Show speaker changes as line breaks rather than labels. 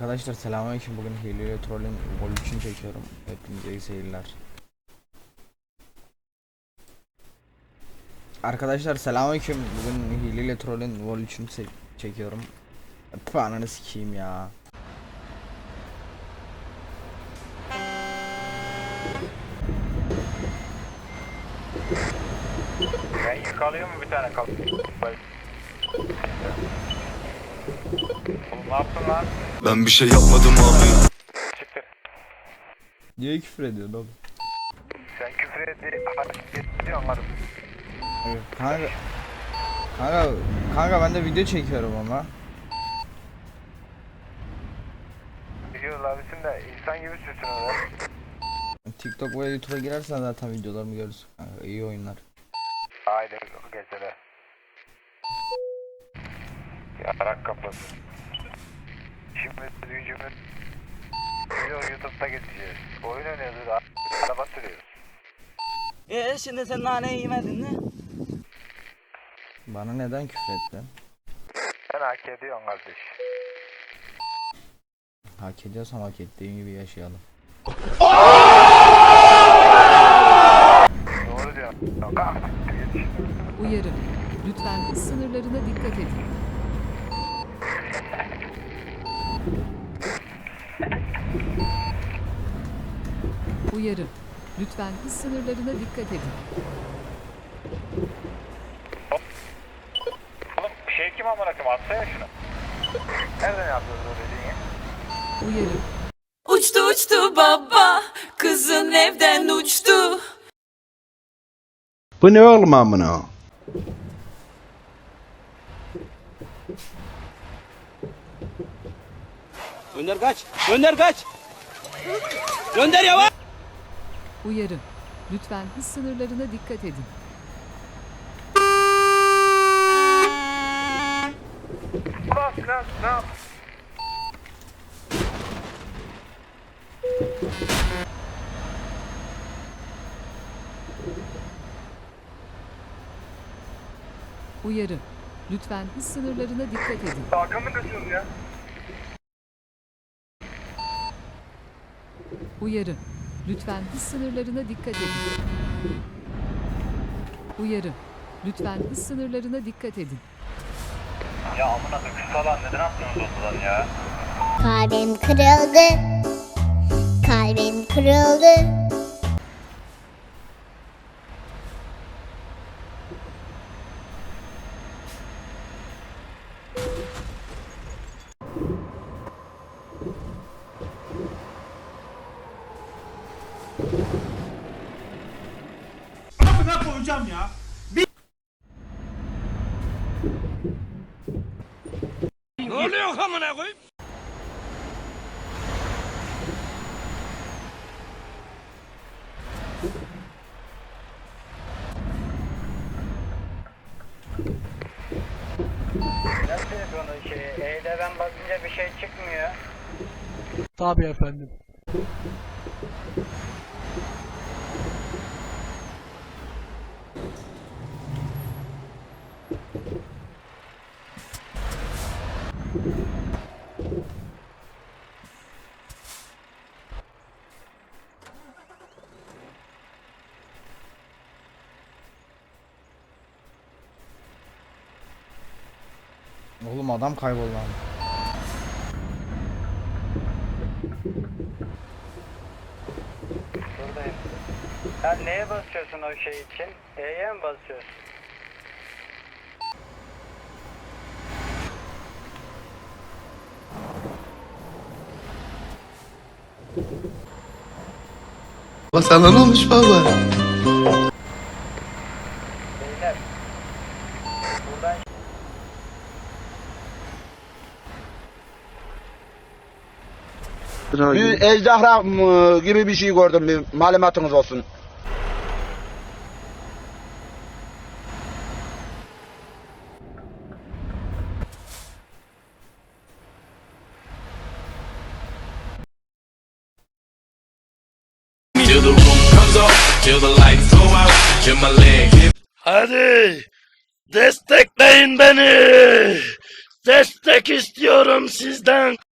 Arkadaşlar selamünaleyküm. Bugün Hile ile Troll'ün Vol 3'ünü çekiyorum. Hepinize iyi seyirler. Arkadaşlar selamünaleyküm. Bugün Hile ile Troll'ün Vol 3'ünü se- çekiyorum. Püh ananı sikeyim ya.
Ben yıkalıyor mu bir tane kaldı? Oğlum ne yaptın lan?
Ben bir şey yapmadım abi.
Çıktı.
Niye küfür ediyorsun oğlum?
Sen küfür etti, hareket ediyorsun anladım.
Evet, kanka Kanka kanka ben de video çekiyorum ama.
Biliyoruz abisin de insan gibi sürsün öyle.
TikTok ve YouTube'a girersen zaten videolarımı görürsün kanka. İyi oyunlar.
Haydi gecede. Yarak kafası. İşimiz gücümüz. Video YouTube'da geçeceğiz. Oyun oynuyoruz, a- araba sürüyoruz.
Ee şimdi sen naneyi yemedin mi?
Bana neden küfür ettin?
Sen hak ediyorsun kardeş.
Hak ediyorsam hak ettiğim gibi yaşayalım.
Doğru diyorsun.
Uyarı. Lütfen sınırlarına dikkat edin. Uyarı. Lütfen hız sınırlarına dikkat edin.
Oğlum şey kim amına koyayım atsana şunu. Nereden yapıyoruz o dediğini?
Uyarı.
Uçtu uçtu baba, kızın evden uçtu.
Bu ne oğlum amına?
Önder kaç. Önder kaç. Önder yavaş.
Uyarı. Lütfen hız sınırlarına dikkat edin.
Ne yap?
Uyarı. Lütfen hız sınırlarına dikkat edin.
Hakan kaçıyorsun ya?
Uyarı. Lütfen hız sınırlarına dikkat edin. Uyarı. Lütfen hız sınırlarına dikkat edin.
Ya amına koyayım şu salak neden atmıyorsunuz ortadan ya?
Kalbim kırıldı. Kalbim kırıldı.
Ne oluyor amına koyayım?
Nasıl yapıyorsun o şeyi? E'de ben bakınca bir şey çıkmıyor.
Tabii efendim.
Oğlum adam kayboldu lan.
Buradayım. Sen neye basıyorsun o şey için? E'ye mi basıyorsun?
Baba sana ne olmuş baba?
Beyler. Buradan
Bir ejderha mı gibi bir şey gördüm bir malumatınız olsun.
Till the room comes off,
Hadi destekleyin beni. Destek istiyorum sizden.